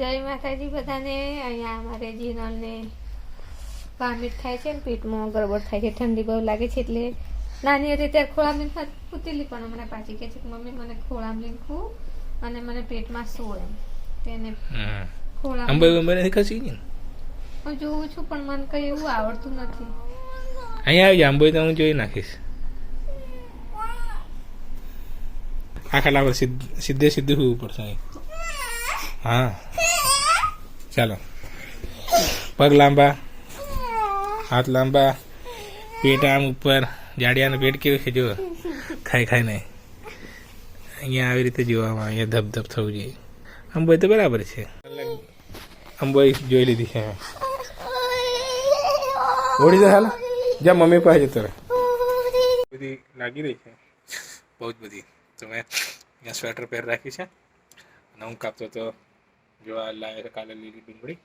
જય માતાજી બધાને. અહીંયા અમારે જીનલને વામિટ થાય છે ને પેટમાં ગડબડ થાય છે ઠંડી બહુ લાગે છે એટલે નાની હતી ત્યારે ખોળામાં પૂતેલી પણ હમણાં પાછી કહે છે કે મમ્મી મને ખોળામાં લીખું અને મને પેટમાં સૂળ એમ. તેને. ખોળામાં હું જોઉં છું પણ મને કઈ એવું આવડતું નથી. અહીંયા આવી જા અંબોઈ તો હું જોઈ નાખીશ. આખા લાવો સીધે સીધું હોવું પડશે અહીં. હા. ચાલો. પગ લાંબા. હાથ લાંબા. પેટ આમ ઉપર જાડિયાનું પેટ કેવું છે જો ખાઈ ખાઈ નહીં અહીંયા આવી રીતે જોવામાં અહીંયા ધબ ધબ થવું જોઈએ. અંબોઈ તો બરાબર છે. અંબોઈ જોઈ લીધી છે ઓળી જાય જા મમ્મી પાસે જતો રહે. બધી લાગી રહી છે. બહુ જ બધી. તો મેં અહીંયા સ્વેટર પહેર રાખી છે. અને હું કાપતો તો જોવા લાવે કાલે લીલી ડુંગળી.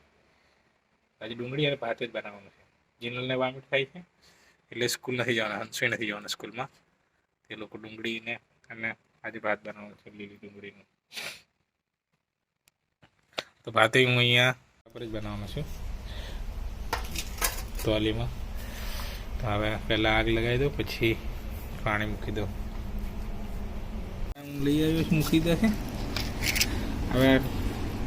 આજે ડુંગળી અને ભાત જ બનાવવાનું છે. જીનલને વામિટ થાય છે. એટલે સ્કૂલ નથી જવાના હંસોય નથી જવાના સ્કૂલમાં. તે લોકો ડુંગળીને અને આજે ભાત બનાવવાનું છે લીલી ડુંગળીનું. તો ભાતે હું અહીંયા પર જ બનાવવાનો છું. તોલીમાં. તો હવે પહેલાં આગ લગાવી દો પછી પાણી મૂકી દો હું લઈ આવ્યો છું, મૂકી દે હવે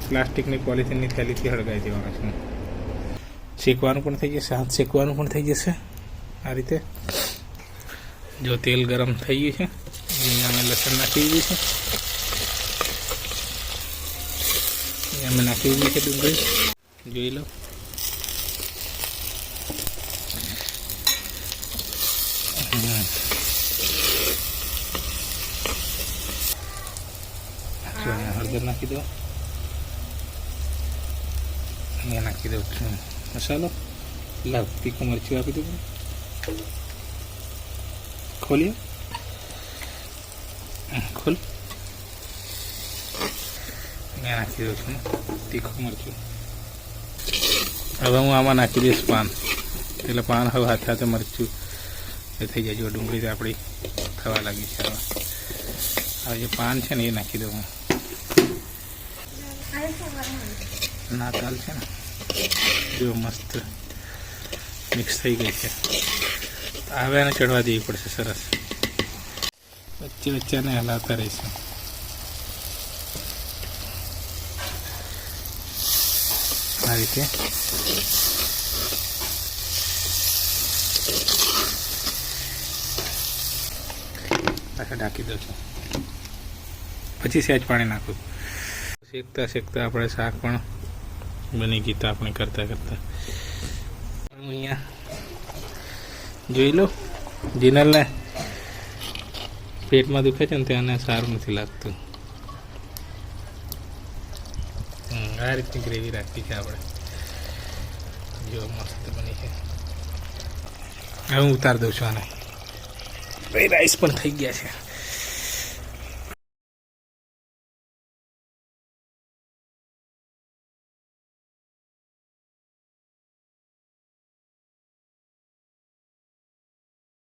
પ્લાસ્ટિકની પોલિથીનની થેલીથી હળગાવી દેવાનું છે શેકવાનું પણ થઈ જશે હાથ શેકવાનું પણ થઈ જશે આ રીતે જો તેલ ગરમ થઈ ગયું છે અહીંયા અમે લસણ નાખી દીધું છે અહીંયા અમે નાખી દીધી છે ડુંગળી જોઈ લો હમ. જો અહીંયા હળદર નાખી દો અહીંયા નાખી દઉં છું મસાલો લાવ તીખું મરચું આપી દઉં ખોલીએ ખોલ મેં નાખી દઉં છું તીખું મરચું હવે હું આમાં નાખી દઈશ પાન એટલે પાન હવે હાથે હાથે મરચું એ થઈ જાય જો ડુંગળી તો આપણી થવા લાગી છે હવે હવે જે પાન છે ને એ નાખી દઉં હું ના તાલ છે ને, જો મસ્ત મિક્સ થઈ ગઈ છે. હવે એને ચડવા દેવી પડશે સરસ. વચ્ચે વચ્ચેને હલાવતા રહીશું. આ રીતે. પાછા ઢાંકી દઉં છું. પછી સહેજ પાણી નાખું. શેકતા શેકતા આપણે શાક પણ બની તો આપણે કરતા કરતા. હું અહીંયા જોઈ લો, જીનલને પેટમાં દુખે છે ને ત્યાં સારું નથી લાગતું. આ રીતની ગ્રેવી રાખી છે આપણે. જો મસ્ત બની છે. હવે હું ઉતાર દઉં છું આને. રાઈસ પણ થઈ ગયા છે.